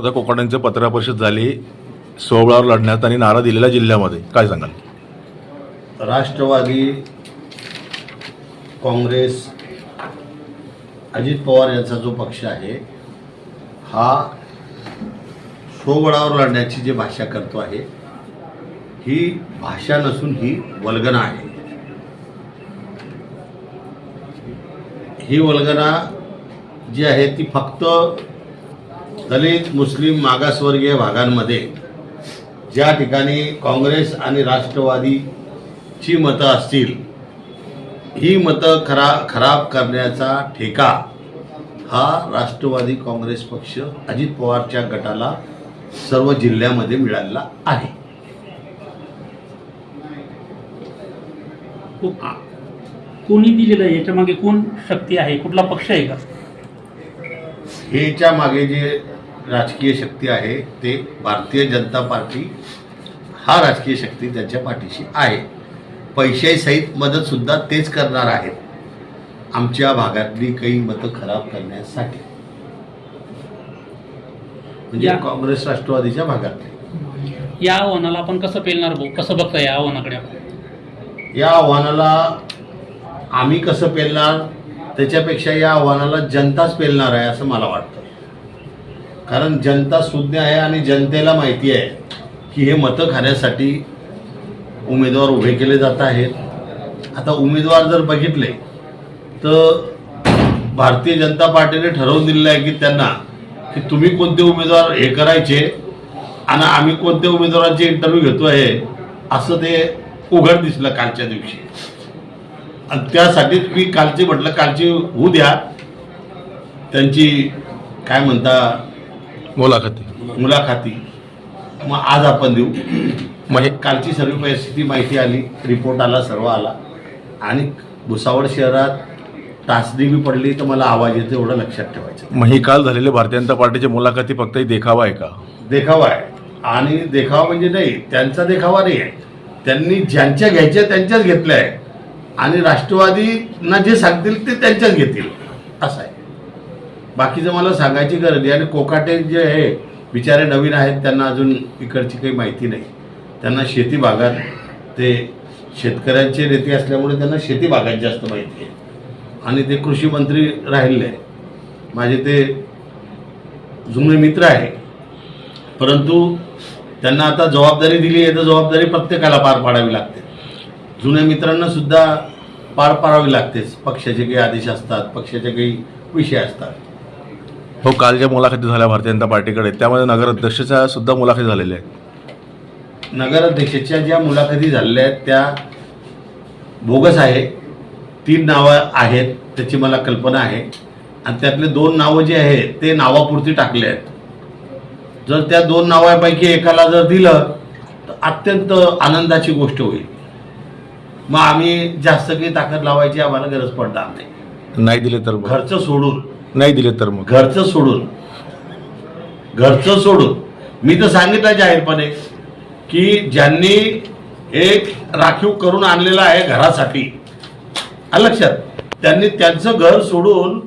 आता कोकणांचे पत्रकार परिषद झाली सोहळावर लढण्यात आणि नारा दिलेल्या जिल्ह्यामध्ये. काय सांगाल? राष्ट्रवादी काँग्रेस अजित पवार यांचा जो पक्ष आहे हा स्वबळावर लढण्याची जी भाषा करतो आहे ही भाषा नसून ही वल्गना आहे. ही वल्गना जी आहे ती फक्त दलित मुस्लिम मागासवर्गीय भागांमध्ये ज्या ठिकाणी काँग्रेस आणि राष्ट्रवादीची मतं असतील ही मतं खरा खराब करण्याचा ठेका हा राष्ट्रवादी काँग्रेस पक्ष अजित पवारच्या गटाला सर्व जिल्ह्यामध्ये मिळालेला आहे. कोणी दिलेलं आहे? याच्या मागे कोण शक्ती आहे? कुठला पक्ष आहे का? हेच्या मागे जे राजकीय शक्ती आहे ते भारतीय जनता पार्टी हा राजकीय शक्ती त्यांच्या पाठीशी आहे. पैशासहित मदतसुद्धा तेच करणार आहेत. आमच्या भागातली काही मतं खराब करण्यासाठी. म्हणजे काँग्रेस राष्ट्रवादीच्या भागातली. या आव्हानाला आपण कसं पेलणार भाऊ? कसं बघता या आव्हानाकडे या आव्हानाला आम्ही कसं पेलणार? त्याच्यापेक्षा या आव्हानाला जनताच पेलणार आहे असं मला वाटतं. कारण जनता सुज्ञ आहे आणि जनतेला माहिती आहे की हे मतं खाण्यासाठी उमेदवार उभे केले जात आहेत. आता उमेदवार जर बघितले तर भारतीय जनता पार्टीने ठरवून दिलेलं आहे की त्यांना की तुम्ही कोणते उमेदवार हे करायचे आणि आम्ही कोणत्या उमेदवारांचे इंटरव्ह्यू घेतो आहे असं ते उघड दिसलं कालच्या दिवशी. आणि त्यासाठीच मी कालचे म्हटलं कालची होऊ द्या. त्यांची काय म्हणता मुलाखती. मुलाखती. मग आज आपण देऊ. हे कालची सर्व परिस्थिती माहिती आली रिपोर्ट आला सर्व आला. आणि भुसावळ शहरात बी पडली तर मला आवाज येतो एवढं लक्षात ठेवायचं. मग ही काल झालेली भारतीय जनता पार्टीची मुलाखती फक्त देखावा आहे का? देखावा आहे. आणि देखावा म्हणजे नाही त्यांचा देखावा नाही आहे. त्यांनी ज्यांच्या घ्यायच्या त्यांच्याच घेतल्या आहे आणि राष्ट्रवादींना जे सांगतील ते त्यांच्याच घेतील. असं आहे. बाकीचं मला सांगायची गरज आहे. आणि कोकाटे जे आहे बिचारे नवीन आहेत त्यांना अजून इकडची काही माहिती नाही. त्यांना शेती भागात ते शेतकऱ्यांचे नेते असल्यामुळे त्यांना शेती भागात जास्त माहिती आहे. आणि ते कृषी मंत्री राहिले आहे माझे ते जुने मित्र आहे. परंतु त्यांना आता जबाबदारी दिली आहे तर जबाबदारी प्रत्येकाला पार पाडावी लागते. जुन्या मित्रांना सुद्धा पार पाडावी लागतेच. पक्षाचे काही आदेश असतात पक्षाचे काही विषय असतात. हो काल ज्या मुलाखती झाल्या भारतीय जनता पार्टीकडे त्यामध्ये नगराध्यक्षाच्या सुद्धा मुलाखती झालेल्या आहेत. नगराध्यक्षाच्या ज्या मुलाखती झालेल्या आहेत त्या बोगस आहे. तीन नावं आहेत त्याची मला कल्पना आहे. आणि त्यातले दोन नावं जे आहेत ते नावापुरती टाकले आहेत. जर त्या दोन नावापैकी एकाला जर दिलं तर अत्यंत आनंदाची गोष्ट होईल. मग आम्ही जास्त काही ताकद लावायची आम्हाला गरज पडणार नाही. नाही दिले तर घरचं सोडून. नाही दिले तर मग. घरचं सोडून. घरचं सोडून. मी तर सांगितलं जाहीरपणे की ज्यांनी एक राखीव करून आणलेला आहे घरासाठी लक्षात? त्यांनी त्यांचं घर सोडून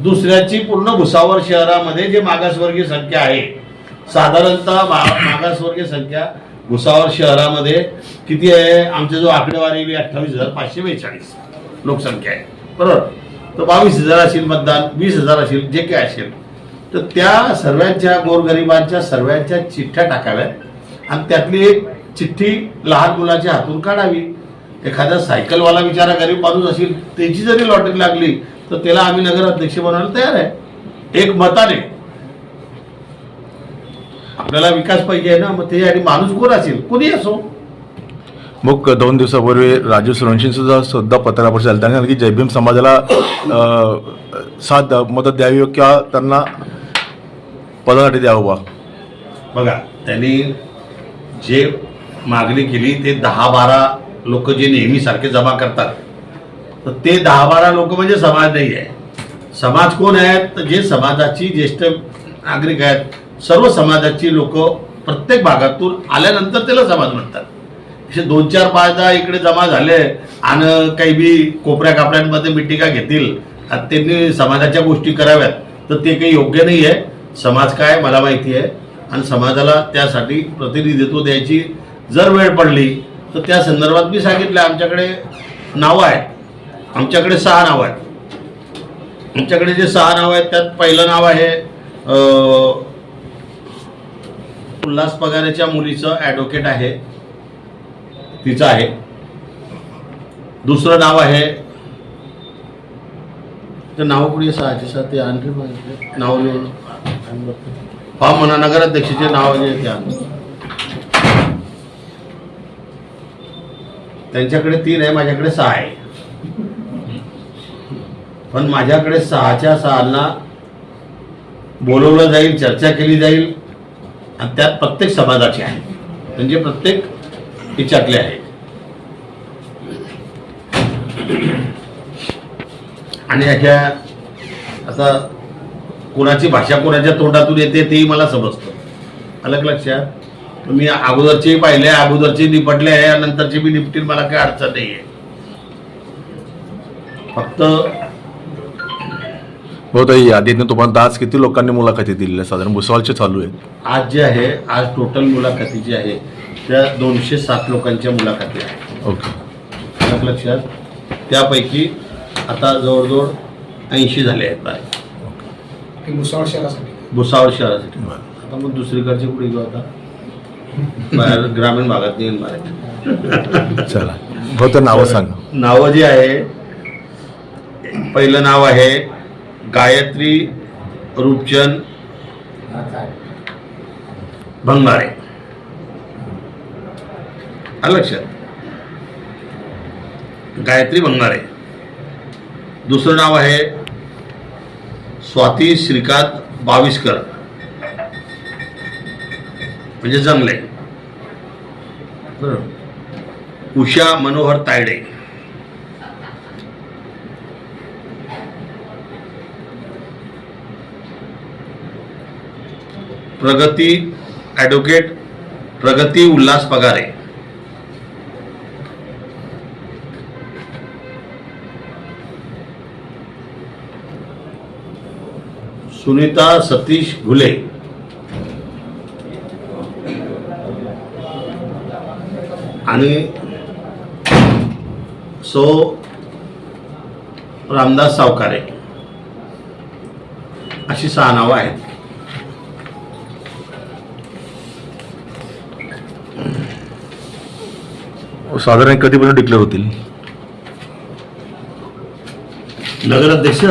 दुसऱ्याची पूर्ण भुसावर शहरामध्ये जे मागासवर्गीय संख्या आहे साधारणतः मा मागासवर्गीय संख्या भुसावर शहरामध्ये किती आहे? आमचे जो आकडेवारी अठ्ठावीस हजार पाचशे बेचाळीस लोकसंख्या आहे. बरोबर? तर बावीस हजार असेल मतदान वीस हजार असेल जे काय असेल. तर त्या सर्वांच्या गोरगरिबांच्या सर्वांच्या चिठ्ठ्या टाकाव्यात आणि त्यातली एक चिठ्ठी लहान मुलाच्या हातून काढावी. एखादा सायकलवाला विचारा गरीब माणूस असेल त्याची जरी लॉटरी लागली तर त्याला आम्ही नगराध्यक्ष बनवायला तयार आहे. एक मताने. आपल्याला विकास पाहिजे आहे ना मग ते आणि माणूस कोण असेल? कोणी असो? मग दोन दिवसापूर्वी राजू सुरवंशी सुद्धा सुद्धा पत्रकार झाली. त्यांनी सांगितलं की जयभीम समाजाला साथ मदत द्यावी किंवा त्यांना पदासाठी द्यावं बा बघा त्यांनी जे मागणी केली ते दहा बारा लोक जे नेहमीसारखे जमा करतात तर ते दहा बारा लोक म्हणजे समाज नाही आहे. समाज कोण आहेत? तर जे समाजाची ज्येष्ठ नागरिक आहेत सर्व समाजाची लोक प्रत्येक भागातून आल्यानंतर त्याला समाज म्हणतात. असे दोन चार पाच दहा इकडे जमा झाले आणि काही बी कोपऱ्या कापड्यांमध्ये मिटिका घेतील. आणि त्यांनी समाजाच्या गोष्टी कराव्यात. तर ते काही योग्य नाही आहे समाज काय मला माहिती आहे. आणि समाजाला त्यासाठी प्रतिनिधित्व द्यायची जर वेळ पडली तर त्या संदर्भात मी सांगितलं आमच्याकडे नावं आहेत आमच्याकडे सहा नावं आहेत. आमच्याकडे जे सहा नावं आहेत त्यात पहिलं नाव आहे उल्हास पगारेच्या मुलीचं ॲडव्होकेट आहे. तिचं आहे. दुसरं नाव आहे. ते नाव कुठे सहाचे सहा ते आणखी नाव लिहून. फॉर्म म्हणा नगराध्यक्षाचे नाव जे ते त्यांच्याकडे तीन आहे माझ्याकडे सहा आहे. पण माझ्याकडे सहाच्या सहांना बोलवलं जाईल चर्चा केली जाईल आणि त्यात प्रत्येक समाजाची आहे. म्हणजे प्रत्येक हिच्यातले आहे. आणि ह्याच्या आता कोणाची भाषा कोणाच्या तोंडातून येते तेही मला समजतं. अलग लक्षात मी अगोदरचे पाहिले अगोदरचे निपटले आहे नंतरचे बी निपटील मला काही अडचण नाही आहे फक्त हो ताई यादीतनं तुम्हाला आज किती लोकांनी मुलाखती दिलेल्या? साधारण भुसावळचे चालू आहेत. आज जे आहे आज टोटल मुलाखती जी आहे त्या दोनशे सात लोकांच्या मुलाखती आहेत. ओके. लक्षात त्यापैकी आता जवळजवळ ऐंशी झाले आहेत बाय हे भुसावळ शहरासाठी. भुसावळ शहरासाठी. आता मग दुसरीकडचे कुठे घेऊ आता? बाहेर ग्रामीण भागात नाही बाहेर. चला. हो तर नावं सांगा. नावं जी आहे पहिलं नाव आहे गायत्री रूपचंद भंगारे. आलं लक्षात. गायत्री बंगारे. दुसरं नाव आहे स्वाती श्रीकांत बाविस्कर. म्हणजे जंगले. उषा मनोहर तायडे. प्रगती ॲडव्होकेट प्रगती उल्हास पगारे. सुनीता सतीश घुले। आणि सो रामदास सावकारे। अशी सहा नावं आहेत. साधारण कधीपर्यंत डिक्लेअर होतील? नगराध्यक्ष?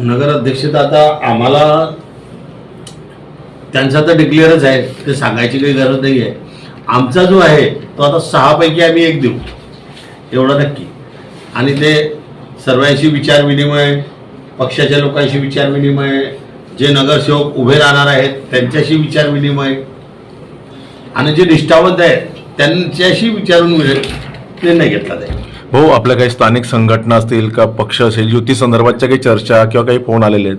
नगराध्यक्ष तर आता आम्हाला त्यांचा तर डिक्लेअरच आहे ते सांगायची काही गरज नाही आहे आमचा जो आहे तो आता सहापैकी आम्ही एक देऊ. एवढं नक्की. आणि ते सर्वांशी विचारविनिमय पक्षाच्या लोकांशी विचारविनिमय जे नगरसेवक उभे राहणार आहेत त्यांच्याशी विचारविनिमय आणि जे निष्ठावंत आहेत त्यांच्याशी विचारून निर्णय घेतला जाईल. हो आपल्या काही स्थानिक संघटना असतील का पक्ष असेल युती संदर्भातच्या काही चर्चा किंवा काही फोन आलेले आहेत?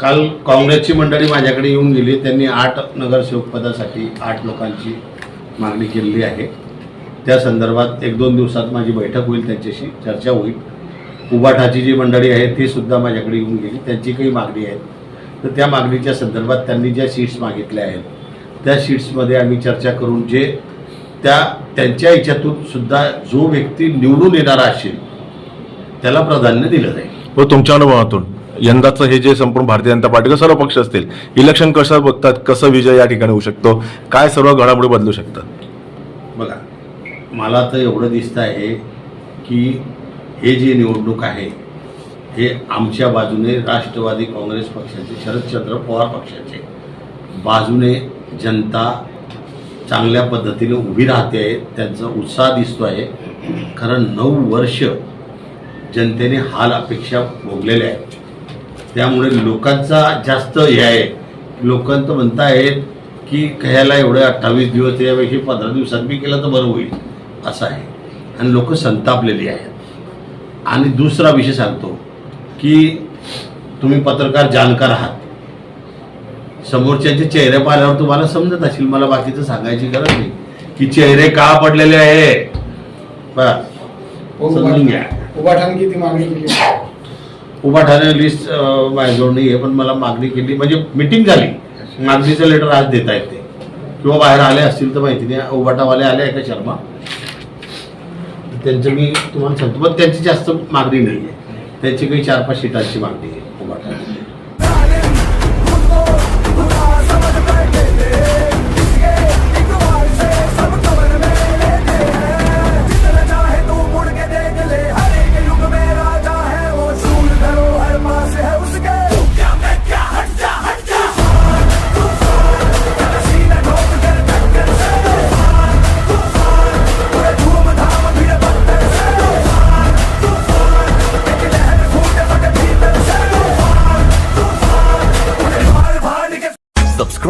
काल काँग्रेसची मंडळी माझ्याकडे येऊन गेली. त्यांनी आठ नगरसेवक पदासाठी आठ लोकांची मागणी केलेली आहे. त्या संदर्भात एक दोन दिवसात माझी बैठक होईल त्यांच्याशी चर्चा होईल. उबाठाची जी मंडळी आहे ती सुद्धा माझ्याकडे येऊन गेली. त्यांची काही मागणी आहे तर त्या मागणीच्या संदर्भात त्यांनी ज्या सीट्स मागितल्या आहेत त्या सीट्समध्ये आम्ही चर्चा करून जे त्या त्यांच्या याच्यातून सुद्धा जो व्यक्ती निवडून येणारा असेल त्याला प्राधान्य दिलं जाईल. हो तुमच्या अनुभवातून यंदाचं हे जे संपूर्ण भारतीय जनता पार्टी सर्व पक्ष असतील इलेक्शन कसं बघतात कसं विजय या ठिकाणी होऊ शकतो काय सर्व घडामोडी बदलू शकतात? बघा मला तर एवढं दिसतं आहे की हे जी निवडणूक आहे हे आमच्या बाजूने राष्ट्रवादी काँग्रेस पक्षाचे शरदचंद्र पवार पक्षाचे बाजूने जनता चांगल्या पद्धतीने उभी राहते आहे त्यांचा उत्साह दिसतो आहे. कारण नऊ वर्ष जनतेने हाल अपेक्षा भोगलेल्या आहेत. त्यामुळे लोकांचा जास्त हे आहे. लोकांत आहेत की ह्याला एवढे अठ्ठावीस दिवस यापैकी पंधरा दिवसात मी केलं तर बरं होईल असं आहे. आणि लोक संतापलेली आहेत. आणि दुसरा विषय सांगतो की तुम्ही पत्रकार जाणकार आहात. समोरच्याचे चेहरे पाहिल्यावर तुम्हाला समजत असेल मला बाकीचं सांगायची गरज नाही. की चेहरे का पडलेले आहे समजून घ्या. उभाठाने किती मागणी केली? उभाठाने लिस्ट माझ्याजवळ नाही आहे पण मला मागणी केली. म्हणजे मिटिंग झाली. मागणीचं लेटर आज देता येते. किंवा बाहेर आले असतील तर माहिती नाही उभाटावाले आले आहे का शर्मा? त्यांचं मी तुम्हाला सांगतो. पण त्यांची जास्त मागणी नाही आहे त्यांची काही चार पाच सीटांची मागणी आहे. उभाटाने